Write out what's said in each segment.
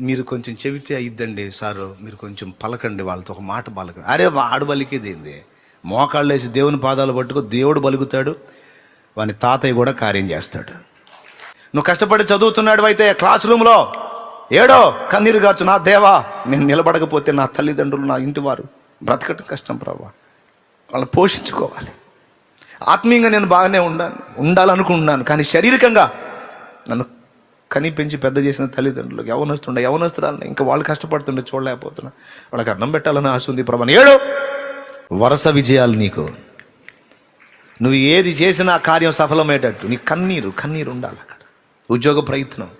మీరు కొంచెం చెబితే అయిద్దండి సారు మీరు కొంచెం పలకండి వాళ్ళతో ఒక మాట పలకండి. అరే ఆడు బలికేది ఏంది? మోకాళ్ళు వేసి దేవుని పాదాలు పట్టుకో దేవుడు బలుకుతాడు వాని తాతయ్య కూడా కార్యం చేస్తాడు. నువ్వు కష్టపడి చదువుతున్నాడు అయితే క్లాస్ రూమ్లో ఏడో కన్నీరు కాచు నా దేవా నేను నిలబడకపోతే నా తల్లిదండ్రులు నా ఇంటి వారు బ్రతకటం కష్టం ప్రభా. వాళ్ళని పోషించుకోవాలి. ఆత్మీయంగా నేను బాగానే ఉండాను ఉండాలనుకుంటున్నాను కానీ శారీరకంగా నన్ను కని పెంచి పెద్ద చేసిన తల్లిదండ్రులకు యవనస్తుండే యవనస్తురాలని ఇంకా వాళ్ళు కష్టపడుతుండే చూడలేకపోతున్నా. వాళ్ళకి అన్నం పెట్టాలని ఆశ ఉంది ప్రభా. ఏడు! వరుస విజయాలు నీకు. నువ్వు ఏది చేసినా కార్యం సఫలమయ్యేటట్టు. నీ కన్నీరు కన్నీరు ఉండాలి అక్కడ. ఉద్యోగ ప్రయత్నం.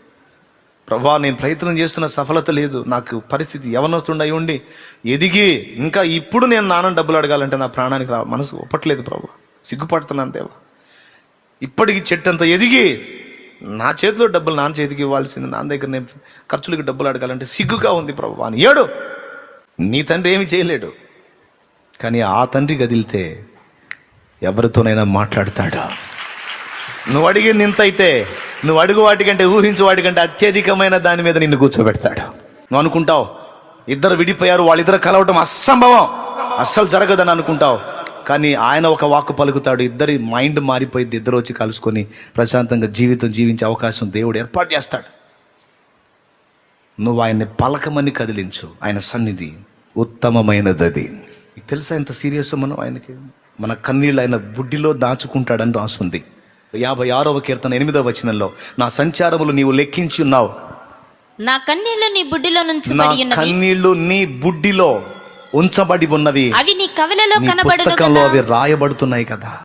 ప్రభా నేను ప్రయత్నం చేస్తున్న సఫలత లేదు. నాకు పరిస్థితి యవనొస్తుండయి ఉండి ఎదిగి ఇంకా ఇప్పుడు నేను నాన్న డబ్బులు అడగాలంటే నా ప్రాణానికి రా మనసు ఒప్పట్లేదు ప్రభా. సిగ్గుపడుతున్నాను దేవా. ఇప్పటికి చెట్టు అంత ఎదిగి నా చేతిలో డబ్బులు నాన్న చేతికి ఇవ్వాల్సింది నాన్న దగ్గర నేను ఖర్చులకి డబ్బులు అడగాలంటే సిగ్గుగా ఉంది ప్రభు. అని ఏడు. నీ తండ్రి ఏమి చేయలేడు. కానీ ఆ తండ్రి గదిలితే ఎవరితోనైనా మాట్లాడతాడు? నువ్వు అడిగింది ఇంత అయితే నువ్వు అడుగు వాటికంటే ఊహించు వాటికంటే అత్యధికమైన దాని మీద నిన్ను కూర్చోబెడతాడు. నువ్వు అనుకుంటావు ఇద్దరు విడిపోయారు వాళ్ళిద్దరు కలవటం అసంభవం. అస్సలు జరగదని అనుకుంటావు. కానీ ఆయన ఒక వాక్కు పలుకుతాడు. ఇద్దరి మైండ్ మారిపోయింది. ఇద్దరు వచ్చి కలుసుకొని ప్రశాంతంగా జీవితం జీవించే అవకాశం దేవుడు ఏర్పాటు చేస్తాడు. నువ్వు ఆయన్ని పలకమని కదిలించు. ఆయన సన్నిధి ఉత్తమమైనది అది తెలుసా ఎంత సీరియస్ మనం ఆయనకి? మన కన్నీళ్ళు ఆయన బుడ్డిలో దాచుకుంటాడని రాసుంది యాభై ఆరవ కీర్తన ఎనిమిదవ వచనంలో నా సంచారములు నీవు లెక్కించి ఉన్నావు నా కన్నీళ్ళు నీ బుడ్డిలో నుంచి నా కన్నీళ్ళు నీ బుడ్డిలో. ఉంచబడి ఉన్నవి. అవి నీ కవిలలో పుస్తకంలో కదా. అవి రాయబడుతున్నాయి కదా.